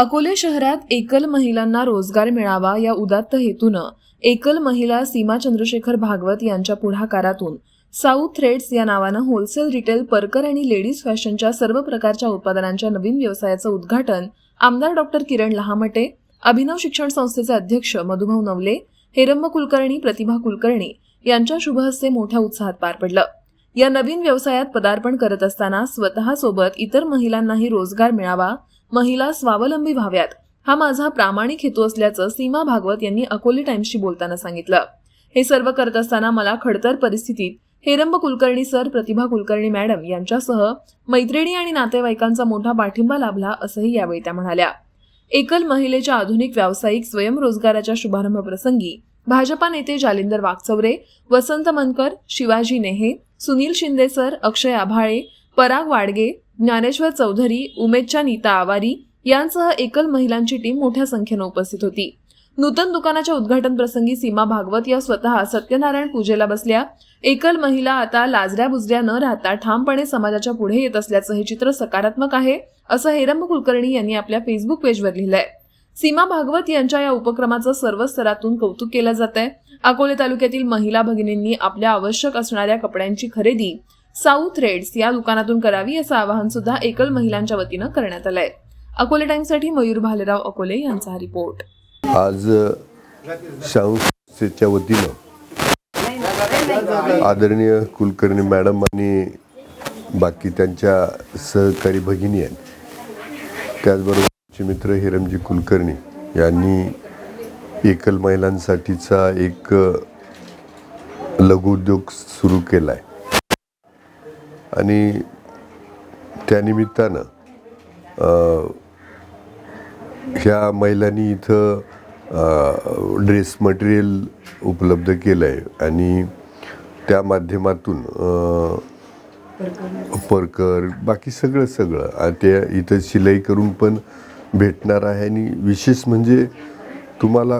अकोले शहरात एकल महिलांना रोजगार मिळावा या उदात्त हेतूनं एकल महिला सीमा चंद्रशेखर भागवत यांच्या पुढाकारातून साऊथ थ्रेड्स या नावानं होलसेल रिटेल परकर आणि लेडीज फॅशनच्या सर्व प्रकारच्या उत्पादनांच्या नवीन व्यवसायाचं उद्घाटन आमदार डॉक्टर किरण लहामटे अभिनव शिक्षण संस्थेचे अध्यक्ष मधुभाऊ नवले हेरंब कुलकर्णी प्रतिभा कुलकर्णी यांच्या शुभहस्ते मोठ्या उत्साहात पार पडलं. या नवीन व्यवसायात पदार्पण करत असताना स्वतःसोबत इतर महिलांनाही रोजगार मिळावा महिला स्वावलंबी व्हाव्यात. हा माझा प्रामाणिक हेतू असल्याचं सीमा भागवत यांनी अकोले टाइम्सशी बोलताना सांगितलं. हे सर्व करत असताना मला खडतर परिस्थितीत हेरंब कुलकर्णी सर प्रतिभा कुलकर्णी मॅडम यांच्यासह मैत्रिणी आणि नातेवाईकांचा मोठा पाठिंबा लाभला असंही यावेळी त्या म्हणाल्या. एकल महिलेच्या आधुनिक व्यावसायिक स्वयंरोजगाराच्या शुभारंभ प्रसंगी भाजपा नेते जालिंदर वागचौरे वसंत मनकर शिवाजी नेहे सुनील शिंदे सर अक्षय आभाळे पराग वाडगे ज्ञानेश्वर चौधरी उमेदच्या नीता आवारी यांसह एकल महिलांची टीम मोठ्या संख्येनं उपस्थित होती. नूतन दुकानाच्या उद्घाटन प्रसंगी सीमा भागवत या स्वतः सत्यनारायण पूजेला बसल्या. एकल महिला आता लाजऱ्या बुजऱ्या न राहता ठामपणे समाजाच्या पुढे येत असल्याचं हे चित्र सकारात्मक आहे असं हेरंब कुलकर्णी यांनी आपल्या फेसबुक पेजवर लिहिलंय. सीमा भागवत यांच्या या उपक्रमाचं सर्व स्तरातून कौतुक केलं जात आहे अकोले तालुक्यातील महिला भगिनींनी आपल्या आवश्यक असणाऱ्या कपड्यांची खरेदी साऊथ रेड्स या दुकानातून करावी असं आवाहन सुद्धा एकल महिलांच्या वतीनं करण्यात आलंय. अकोले टाइम्ससाठी मयूर भालेराव अकोले यांचा हा रिपोर्ट. आज साऊथच्या वतीनं आदरणीय कुलकर्णी मॅडम आणि बाकी त्यांच्या सहकारी भगिनी आहेत. त्याचबरोबर मित्र हिरमजी कुलकर्णी यांनी एकल महिलांसाठीचा एक लघुउद्योग सुरू केला आहे आणि त्यानिमित्तानं ह्या महिलांनी इथं ड्रेस मटेरियल उपलब्ध केलं आहे आणि त्या माध्यमातून परकर बाकी सगळं सगळं. ते इथं शिलाई करून पण भेटणार आहे आणि विशेष म्हणजे तुम्हाला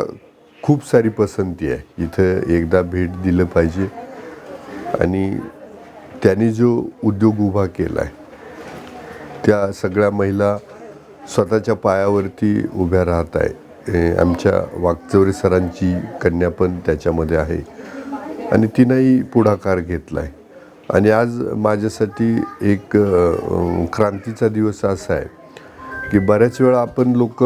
खूप सारी पसंती आहे. इथं एकदा भेट दिलं पाहिजे आणि त्यांनी जो उद्योग उभा केला आहे त्या सगळ्या महिला स्वतःच्या पायावरती उभ्या राहत आहे. आमच्या वागचौरे सरांची कन्या पण त्याच्यामध्ये आहे. आणि तिनंही पुढाकार घेतला आहे आणि आज माझ्यासाठी एक क्रांतीचा दिवस असा आहे की बऱ्याच वेळा आपण लोक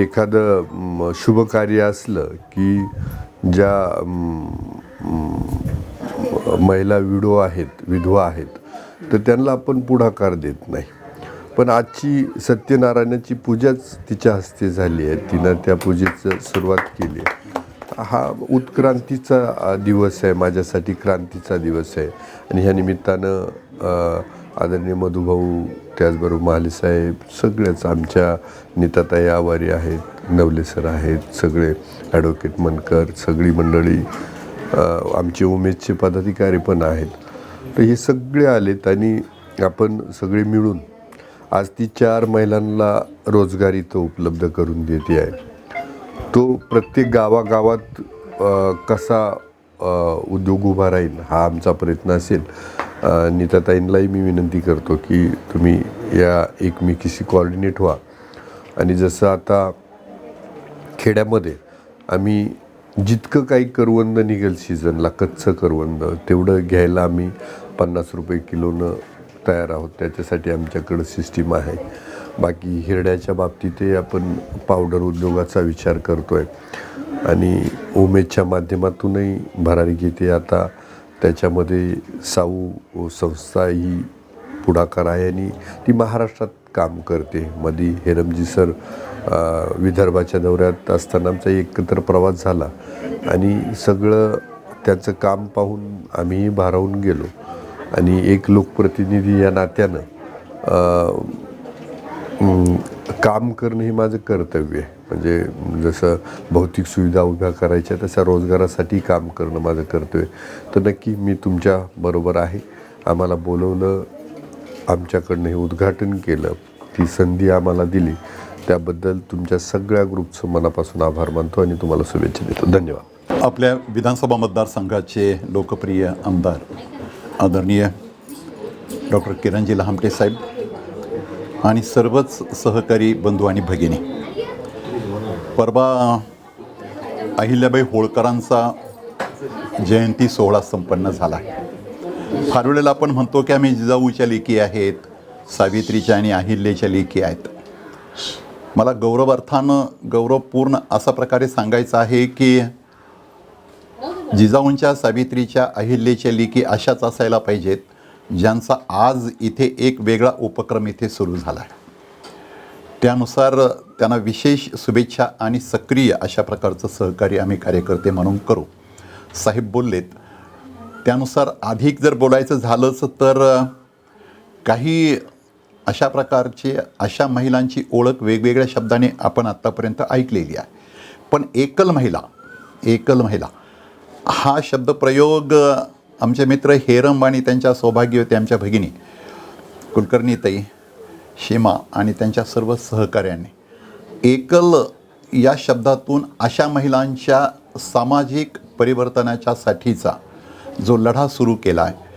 एखादं शुभ कार्य असलं की ज्या महिला विडो आहेत विधवा आहेत तर त्यांना आपण पुढाकार देत नाही. पण आजची सत्यनारायणाची पूजाच तिच्या हस्ते झाली आहे. तिनं त्या पूजेचं सुरुवात केली आहे. हा उत्क्रांतीचा दिवस आहे माझ्यासाठी क्रांतीचा दिवस आहे. आणि ह्या निमित्तानं आदरणीय मधुभाऊ त्याचबरोबर महालेसाहेब सगळेच आमच्या नेताताई आवारी आहेत नवले सर आहेत सगळे ॲडव्होकेट मनकर सगळी मंडळी आमचे उमेदचे पदाधिकारी पण आहेत. तर हे सगळे आलेत आणि आपण सगळे मिळून आज ती चार महिलांना रोजगार इथं उपलब्ध करून देते आहे. तो प्रत्येक गावागावात कसा उद्योग उभा राहील हा आमचा प्रयत्न असेल. नीताताईंनाही मी विनंती करतो की तुम्ही या एकमेकीशी कॉर्डिनेट व्हा. आणि जसं आता खेड्यामध्ये आम्ही जितकं काही करवंद निघेल सीझनला कच्चं करवंद तेवढं घ्यायला आम्ही पन्नास रुपये किलोनं तयार आहोत. त्याच्यासाठी आमच्याकडं सिस्टीम आहे. बाकी हिरड्याच्या बाबतीतही आपण पावडर उद्योगाचा विचार करतो आहे आणि उमेदच्या माध्यमातूनही भरारी घेते. आता त्याच्यामध्ये साऊ संस्था ही पुढाकार आहे आणि ती महाराष्ट्रात काम करते. मधी हेरमजी सर विदर्भाच्या दौऱ्यात असताना आमचा एकत्र प्रवास झाला. आणि सगळं त्याचं काम पाहून आम्हीही भारावून गेलो. आणि एक लोकप्रतिनिधी या नात्यानं काम करणं हे माझं कर्तव्य आहे. म्हणजे जसं भौतिक सुविधा उभ्या करायच्या तसं रोजगारासाठी काम करणं माझं कर्तव्य तर नक्की मी तुमच्या बरोबर आहे. आम्हाला बोलवलं आमच्याकडनं हे उद्घाटन केलं ती संधी आम्हाला दिली त्याबद्दल तुमच्या सगळ्या ग्रुपचं मनापासून आभार मानतो आणि तुम्हाला शुभेच्छा देतो. धन्यवाद. आपल्या विधानसभा मतदारसंघाचे लोकप्रिय आमदार आदरणीय डॉक्टर किरणजी लहामटे साहेब आणि सर्वच सहकारी बंधू आणि भगिनी. परवा अहिल्याबाई होळकरांचा जयंती सोहळा संपन्न झाला. फार वेळेला आपण म्हणतो की आम्ही जिजाऊच्या लेखी आहेत सावित्रीच्या आणि अहिल्याच्या लेखी आहेत. मला गौरवार्थानं गौरवपूर्ण असा प्रकारे सांगायचं आहे की जिजाऊंच्या सावित्रीच्या अहिल्याच्या लेखी अशाच असायला पाहिजेत ज्यांचा आज इथे एक वेगळा उपक्रम इथे सुरू झाला आहे त्यानुसार त्यांना विशेष शुभेच्छा आणि सक्रिय अशा प्रकारचं सहकार्य आम्ही कार्यकर्ते म्हणून करू. साहेब बोललेत त्यानुसार अधिक जर बोलायचं झालंच तर काही अशा प्रकारचे अशा महिलांची ओळख वेगवेगळ्या शब्दाने आपण आत्तापर्यंत ऐकलेली आहे. पण एकल महिला एकल महिला हा शब्दप्रयोग आमचे मित्र हेरम आणि त्यांच्या सौभाग्यवती आमच्या भगिनी कुलकर्णीताई शेमा आणि त्यांच्या सर्व सहकार्यांनी एकल या शब्दातून अशा महिलांच्या सामाजिक परिवर्तनाच्या साठीचा जो लढा सुरू केला आहे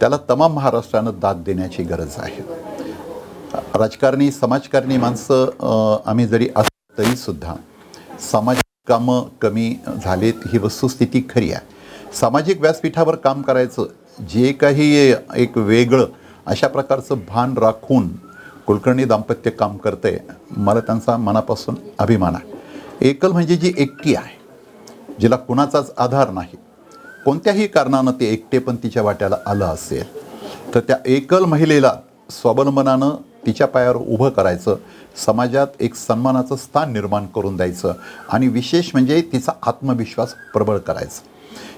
त्याला तमाम महाराष्ट्रानं दाद देण्याची गरज आहे. राजकारणी समाजकारणी माणसं आम्ही जरी असलो तरीसुद्धा सामाजिक कामं कमी झालेत ही वस्तुस्थिती खरी आहे. सामाजिक व्यासपीठावर काम करायचं जे काही एक वेगळं अशा प्रकारचं भान राखून कुलकर्णी दाम्पत्य काम करते मला त्यांचा मनापासून अभिमान आहे. एकल म्हणजे जी एकटी आहे जिला कुणाचाच आधार नाही कोणत्याही कारणानं ते एकटे पण तिच्या वाट्याला आलं असेल तर त्या एकल महिलेला स्वावलंबनानं तिच्या पायावर उभं करायचं समाजात एक सन्मानाचं स्थान निर्माण करून द्यायचं आणि विशेष म्हणजे तिचा आत्मविश्वास प्रबळ करायचं.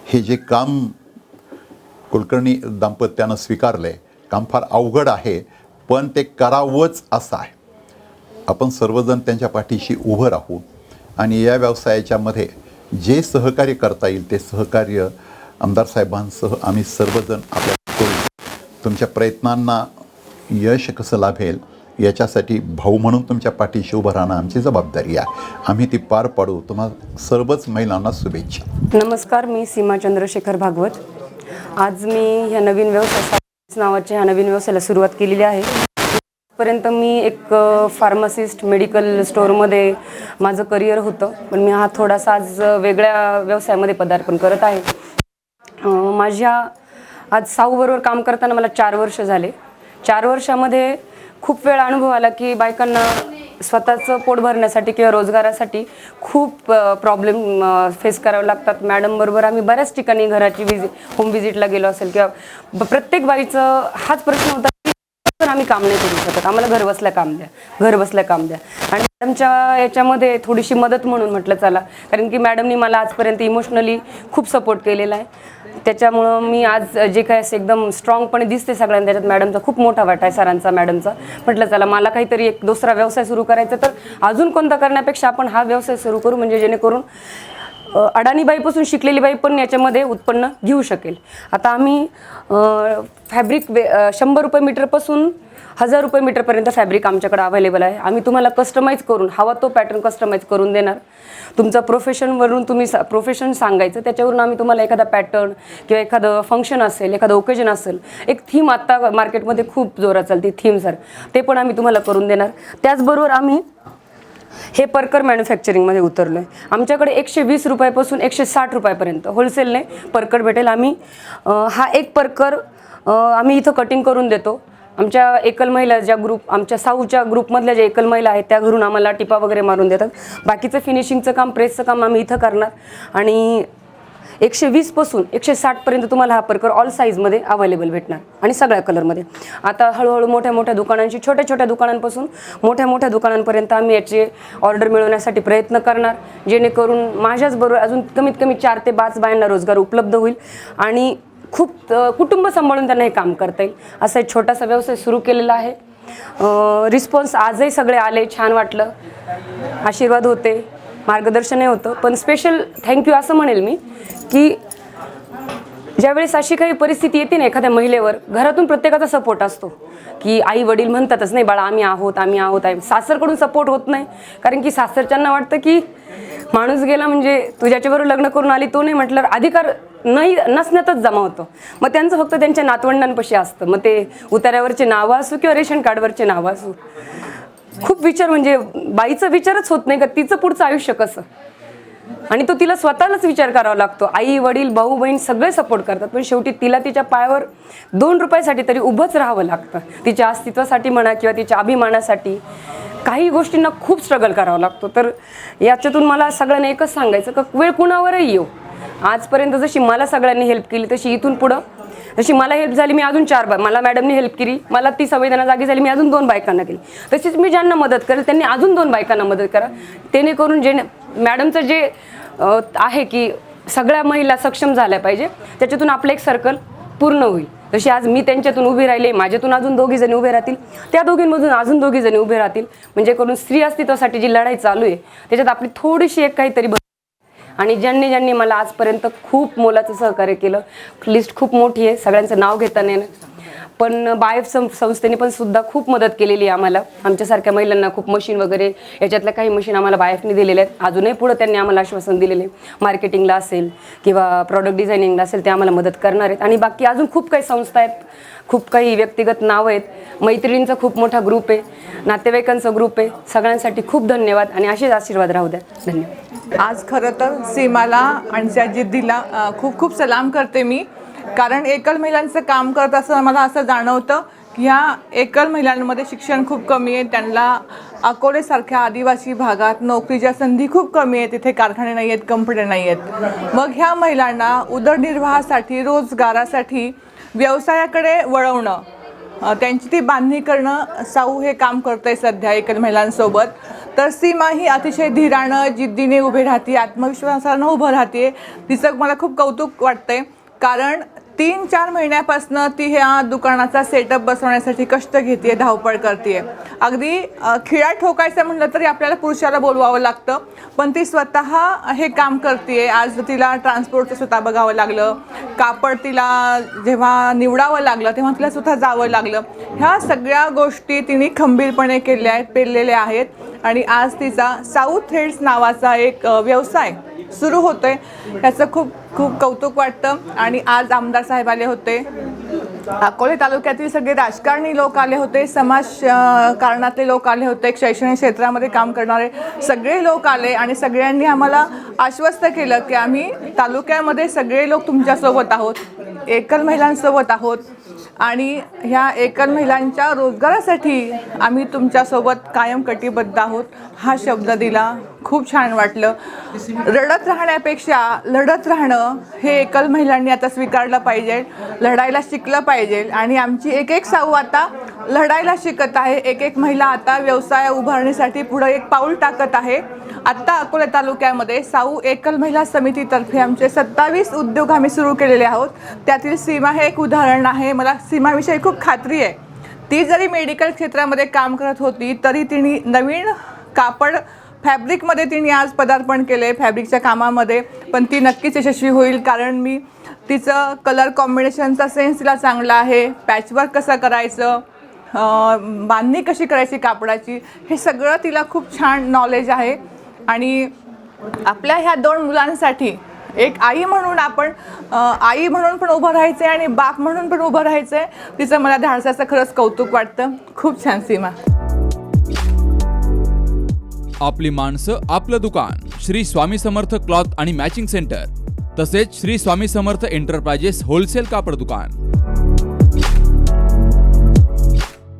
हे जे काम कुलकर्णी दाम्पत्यानं स्वीकारलं आहे काम फार अवघड आहे पण ते करावंच असं आहे. आपण सर्वजण त्यांच्या पाठीशी उभं राहू आणि या व्यवसायाच्यामध्ये जे सहकार्य करता येईल ते सहकार्य आमदार साहेबांसह आम्ही सर्वजण आपल्या करू तुमच्या प्रयत्नांना यश कसं लाभेल याच्यासाठी भाऊ म्हणून तुमच्या पाठीशी उभं राहणं आमची जबाबदारी आहे. आम्ही ती पार पाडू. तुम्हाला सर्वच महिलांना शुभेच्छा. नमस्कार मी सीमा चंद्रशेखर भागवत. आज मी ह्या नवीन व्यवसाय नावाच्या ह्या नवीन व्यवसायाला सुरुवात केलेली आहे. पर्यंत मी एक फार्मासिस्ट मेडिकल स्टोअरमध्ये माझं करिअर होतं. पण मी हा थोडासा आज वेगळ्या व्यवसायामध्ये पदार्पण करत आहे. माझ्या आज साऊबरोबर काम करताना मला चार वर्ष झाले. चार वर्षामध्ये खूप वेळा अनुभव आला की बायकांना स्वतःचं पोट भरण्यासाठी किंवा रोजगारासाठी खूप प्रॉब्लेम फेस करावे लागतात. मॅडमबरोबर आम्ही बऱ्याच ठिकाणी घराची विजि होम व्हिजिटला गेलो असेल किंवा प्रत्येक बाईचं हाच प्रश्न होता तर पण आम्ही काम नाही करू शकत. आम्हाला घर बसल्या काम द्या. घर बसल्या काम द्या. आणि मॅडमच्या याच्यामध्ये थोडीशी मदत म्हणून म्हटलं चला. कारण की मॅडमनी मला आजपर्यंत इमोशनली खूप सपोर्ट केलेला आहे. त्याच्यामुळं मी आज जे काय असं एकदम स्ट्रॉंगपणे दिसते सगळ्यांना त्याच्यात मॅडमचा खूप मोठा वाटा आहे सरांचा मॅडमचा. म्हटलं चला मला काहीतरी एक दुसरा व्यवसाय सुरू करायचा तर अजून कोणता करण्यापेक्षा आपण हा व्यवसाय सुरू करू. म्हणजे जेणेकरून अडाणी बाईपासून शिकलेली बाई पण याच्यामध्ये उत्पन्न घेऊ शकेल. आता आम्ही फॅब्रिक वे शंभर रुपये मीटरपासून हजार रुपये मीटरपर्यंत फॅब्रिक आमच्याकडे अवेलेबल आहे. आम्ही तुम्हाला कस्टमाइज करून हवा तो पॅटर्न कस्टमाइज करून देणार. तुमचं प्रोफेशनवरून तुम्ही सा प्रोफेशन सांगायचं त्याच्यावरून आम्ही तुम्हाला एखादा पॅटर्न किंवा एखादं फंक्शन असेल एखादं ओकेजन असेल एक थीम आत्ता मार्केटमध्ये खूप जोरात चालते थीम सर ते पण आम्ही तुम्हाला करून देणार. त्याचबरोबर आम्ही हे परकर मॅन्युफॅक्चरिंगमध्ये उतरलो आहे आमच्याकडे एकशे वीस रुपयापासून एकशे साठ रुपयापर्यंत होलसेलने परकर भेटेल. आम्ही हा एक परकर आम्ही इथं कटिंग करून देतो. आमच्या एकल महिला ज्या ग्रुप आमच्या साऊच्या ग्रुपमधल्या ज्या एकल महिला आहेत त्या घरून आम्हाला टिपा वगैरे मारून देतात. बाकीचं फिनिशिंगचं काम प्रेसचं काम आम्ही इथं करणार. आणि एकशे वीसपासून एकशे साठपर्यंत तुम्हाला हा परकर ऑल साईजमध्ये अवेलेबल भेटणार. आणि सगळ्या कलरमध्ये आता हळूहळू मोठ्या मोठ्या दुकानांची छोट्या छोट्या दुकानांपासून मोठ्या मोठ्या दुकानांपर्यंत आम्ही याचे ऑर्डर मिळवण्यासाठी प्रयत्न करणार जेणेकरून माझ्याच बरोबर अजून कमीत कमी चार ते पाच बायांना रोजगार उपलब्ध होईल आणि खूप कुटुंब सांभाळून त्यांना हे काम करता येईल. असा एक छोटासा व्यवसाय सुरू केलेला आहे. रिस्पॉन्स आजही सगळे आले छान वाटलं. आशीर्वाद होते. मार्गदर्शनही होतं. पण स्पेशल थँक्यू असं म्हणेल मी की ज्यावेळेस अशी काही परिस्थिती येते ना एखाद्या महिलेवर घरातून प्रत्येकाचा सपोर्ट असतो. की आई वडील म्हणतातच नाही बाळा आम्ही आहोत आम्ही आहोत. आहे सासरकडून सपोर्ट होत नाही. कारण की सासरच्यांना वाटतं की माणूस गेला म्हणजे तू ज्याच्याबरोबर लग्न करून आली तो नाही म्हटल्यावर अधिकार नाही नसण्यातच जमा होतो. मग त्यांचं फक्त त्यांच्या नातवंडांपाशी असतं. मग ते उतार्यावरचे नावं असो किंवा रेशन कार्डवरचे नावं असू. खूप विचार म्हणजे बाईचा विचारच होत नाही का तिचं पुढचं आयुष्य कसं? आणि तो तिला स्वतःलाच विचार करावा लागतो. आई वडील भाऊ बहीण सगळे सपोर्ट करतात पण शेवटी तिला तिच्या पायावर दोन रुपयासाठी तरी उभंच राहावं लागतं. तिच्या अस्तित्वासाठी म्हणा किंवा तिच्या अभिमानासाठी काही गोष्टींना खूप स्ट्रगल करावा लागतो. तर याच्यातून मला सगळ्यांना एकच सांगायचं का वेळ कुणावरही येऊ. आजपर्यंत जशी मला सगळ्यांनी हेल्प केली तशी इथून पुढं जशी मला हेल्प झाली मी अजून चार बाय मला मॅडमनी हेल्प केली मला ती संवेदना जागी झाली मी अजून दोन बायकांना केली. तशीच मी ज्यांना मदत करेल त्यांनी अजून दोन बायकांना मदत करा. जेणेकरून जे मॅडमचं जे आहे की सगळ्या महिला सक्षम झाल्या पाहिजे त्याच्यातून आपलं एक सर्कल पूर्ण होईल. जशी आज मी त्यांच्यातून उभी राहिले माझ्यातून अजून दोघी जणी उभे राहतील त्या दोघींमधून अजून दोघी जणी उभे राहतील. म्हणजे करून स्त्री अस्तित्वासाठी जी लढाई चालू आहे त्याच्यात आपली थोडीशी एक काहीतरी आणि ज्यांनी ज्यांनी मला आजपर्यंत खूप मोलाचं सहकार्य केलं लिस्ट खूप मोठी आहे सगळ्यांचं नाव घेताना पण बायफ सं संस्थेने पण सुद्धा खूप मदत केलेली आहे आम्हाला. आमच्यासारख्या महिलांना खूप मशीन वगैरे याच्यातल्या काही मशीन आम्हाला बायफने दिलेल्या आहेत. अजूनही पुढं त्यांनी आम्हाला आश्वासन दिलेले आहे. मार्केटिंगला असेल किंवा प्रॉडक्ट डिझायनिंगला असेल ते आम्हाला मदत करणार आहेत. आणि बाकी अजून खूप काही संस्था आहेत. खूप काही व्यक्तिगत नावं आहेत. मैत्रिणींचा खूप मोठा ग्रुप आहे. नातेवाईकांचा ग्रुप आहे. सगळ्यांसाठी खूप धन्यवाद आणि असेच आशीर्वाद राहू द्या. धन्यवाद. आज खरं तर सीमाला आणि त्या जिद्दीला खूप खूप सलाम करते मी. कारण एकल महिलांचं काम करत असताना मला असं जाणवतं की ह्या एकल महिलांमध्ये शिक्षण खूप कमी आहे. त्यांना अकोलेसारख्या आदिवासी भागात नोकरीच्या संधी खूप कमी आहेत. तिथे कारखाने नाही आहेत कंपन्या नाही आहेत. मग ह्या महिलांना उदरनिर्वाहासाठी रोजगारासाठी व्यवसायाकडे वळवणं त्यांची ती बांधणी करणं साऊ हे काम करतंय सध्या एकल महिलांसोबत. तर सीमा ही अतिशय धीरानं जिद्दीने उभी राहते आत्मविश्वासानं उभं राहते तिचं मला खूप कौतुक वाटतंय. कारण तीन चार महिन्यापासनं ती ह्या दुकानाचा सेटअप बसवण्यासाठी कष्ट घेते धावपळ करते अगदी खिळा ठोकायचं म्हटलं तरी आपल्याला पुरुषाला बोलवावं लागतं पण ती स्वतः हे काम करते आज तिला ट्रान्सपोर्टचं स्वतः बघावं लागलं कापड तिला जेव्हा निवडावं लागलं तेव्हा तिला स्वतः जावं लागलं. ह्या सगळ्या गोष्टी तिने खंबीरपणे केल्या आहेत पेरलेल्या आहेत. आणि आज तिचा साऊथ हेड्स नावाचा एक व्यवसाय सुरू होतोय. त्याचं खूप खूप कौतुक वाटतं. आणि आज आमदार साहेब आले होते. अकोले तालुक्यातील सगळे राजकारणी लोक आले होते. समाज कारणातले लोक आले होते. शैक्षणिक क्षेत्रामध्ये काम करणारे सगळे लोक आले आणि सगळ्यांनी आम्हाला आश्वस्त केलं की आम्ही तालुक्यामध्ये सगळे लोक तुमच्यासोबत आहोत. एकल महिलांसोबत आहोत. आणि ह्या एकल महिलांच्या रोजगारासाठी आम्ही तुमच्यासोबत कायम कटिबद्ध आहोत. हा शब्द दिला. खूप छान वाटलं. रडत राहण्यापेक्षा लढत राहणं हे एकल महिलांनी आता स्वीकारलं पाहिजे. लढायला शिकलं पाहिजे. आणि आमची एक एक साऊ आता लढायला शिकत आहे. एक एक महिला आता व्यवसाय उभारण्यासाठी पुढं एक पाऊल टाकत आहे. आत्ता अकोला तालुक्यामध्ये साऊ एकल महिला समितीतर्फे आमचे सत्तावीस उद्योग आम्ही सुरू केलेले आहोत. त्यातील सीमा हे एक उदाहरण आहे. मला सीमाविषयी खूप खात्री आहे. ती जरी मेडिकल क्षेत्रामध्ये काम करत होती तरी तिने नवीन कापड फॅब्रिकमध्ये तिने आज पदार्पण केले फॅब्रिकच्या कामामध्ये. पण ती नक्कीच यशस्वी होईल कारण मी तिचं कलर कॉम्बिनेशनचा सेन्स तिला चांगला आहे. पॅचवर्क कसं करायचं? बांधणी कशी करायची कापडाची हे सगळं तिला खूप छान नॉलेज आहे. आणि आपल्या ह्या दोन मुलांसाठी एक आई म्हणून आपण आई म्हणून पण उभं राहायचं आहे आणि बाप म्हणून पण उभं राहायचं आहे तिचं मला धाडसाचं खरंच कौतुक वाटतं. खूप छान सीमा. आपली माणसं आपलं दुकान श्री स्वामी समर्थ क्लॉथ आणि मॅचिंग सेंटर तसेच श्री स्वामी समर्थ एंटरप्राइजेस होलसेल कापड दुकान.